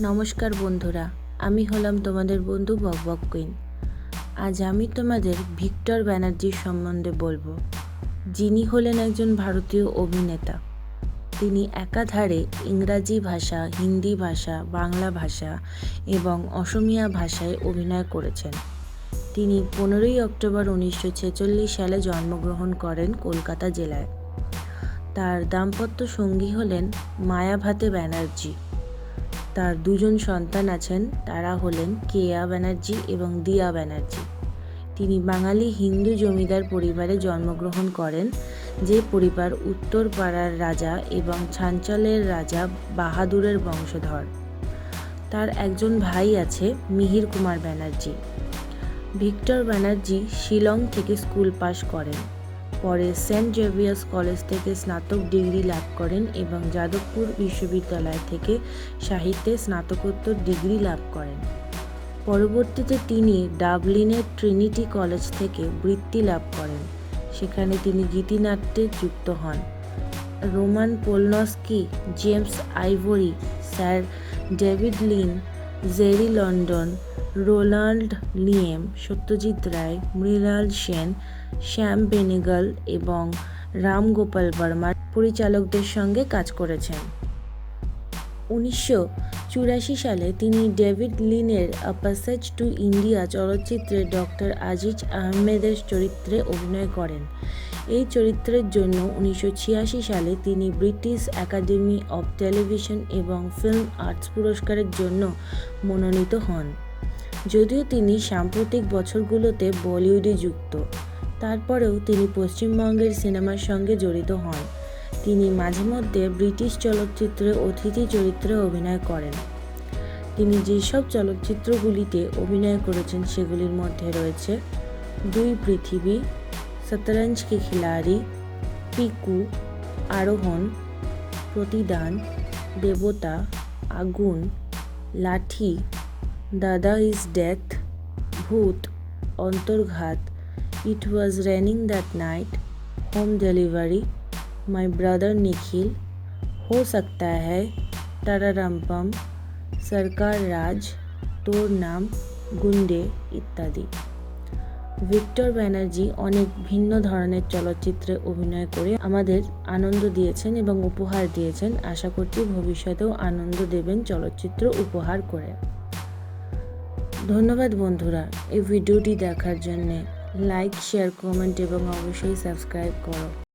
নমস্কার বন্ধুরা, আমি হলাম তোমাদের বন্ধু বকবক কুইন। আজ আমি তোমাদের ভিক্টর ব্যানার্জির সম্বন্ধে বলব। যিনি হলেন একজন ভারতীয় অভিনেতা। তিনি একাধারে ইংরাজি ভাষা, হিন্দি ভাষা, বাংলা ভাষা এবং অসমিয়া ভাষায় অভিনয় করেছেন। তিনি পনেরোই অক্টোবর উনিশশো ছেচল্লিশ সালে জন্মগ্রহণ করেন কলকাতা জেলায়। তার দাম্পত্য সঙ্গী হলেন মায়াভাতে ব্যানার্জি। তার দুজন সন্তান আছেন, তারা হলেন কেয়া ব্যানার্জি এবং দিয়া ব্যানার্জি। তিনি বাঙালি হিন্দু জমিদার পরিবারে জন্মগ্রহণ করেন, যে পরিবার উত্তর পাড়ার রাজা এবং ছাঞ্চলের রাজা বাহাদুরের বংশধর। তার একজন ভাই আছে, মিহির কুমার ব্যানার্জি। ভিক্টর ব্যানার্জি শিলং থেকে স্কুল পাশ করেন। পরে সেন্ট জেভিয়ার্স কলেজ থেকে স্নাতক ডিগ্রি লাভ করেন এবং যাদবপুর বিশ্ববিদ্যালয় থেকে সাহিত্যে স্নাতকোত্তর ডিগ্রি লাভ করেন। পরবর্তীতে তিনি ডাবলিনের ট্রিনিটি কলেজ থেকে বৃত্তি লাভ করেন। সেখানে তিনি গীতিনাট্যে যুক্ত হন। Roman Polanski, James Ivory, sir David Lean Jerry London, Ronald Neame, Satyajit Ray, Mrinal Sen, Shyam Benegal এবং রাম গোপাল বর্মার পরিচালকদের সঙ্গে কাজ করেছেন। উনিশশো চুরাশি সালে তিনি ডেভিড লিনের আ প্যাসেজ টু ইন্ডিয়া চলচ্চিত্রে ডক্টর আজিজ আহমেদের চরিত্রে অভিনয় করেন। এই চরিত্রের জন্য উনিশশো ছিয়াশি সালে তিনি ব্রিটিশ একাডেমি অব টেলিভিশন এবং ফিল্ম আর্টস পুরস্কারের জন্য মনোনীত হন। যদিও তিনি সাম্প্রতিক বছরগুলোতে বলিউডে যুক্ত, তারপরেও তিনি পশ্চিমবঙ্গের সিনেমার সঙ্গে জড়িত হন। তিনি মাঝে মধ্যে ব্রিটিশ চলচ্চিত্রে অতিথি চরিত্রে অভিনয় করেন। তিনি যেসব চলচ্চিত্রগুলিতে অভিনয় করেছেন, সেগুলির মধ্যে রয়েছে দুই পৃথিবী शतरंज के खिलाड़ी पीकू, आरोहण, प्रतिदान, देवता, आगुन, लाठी, दादा इज़ डेथ, भूत, अंतर्घात, it was raining that night, home delivery, my brother Nikhil, हो सकता है टरारम्पम सरकार राज, तोर नाम, गुंडे इत्यादि। ভিক্টর ব্যানার্জি অনেক ভিন্ন ধরনের চলচ্চিত্রে অভিনয় করে আমাদের আনন্দ দিয়েছেন এবং উপহার দিয়েছেন। আশা করছি ভবিষ্যতেও আনন্দ দেবেন চলচ্চিত্র উপহার করে। ধন্যবাদ বন্ধুরা, এই ভিডিওটি দেখার জন্যে লাইক, শেয়ার, কমেন্ট এবং অবশ্যই সাবস্ক্রাইব করো।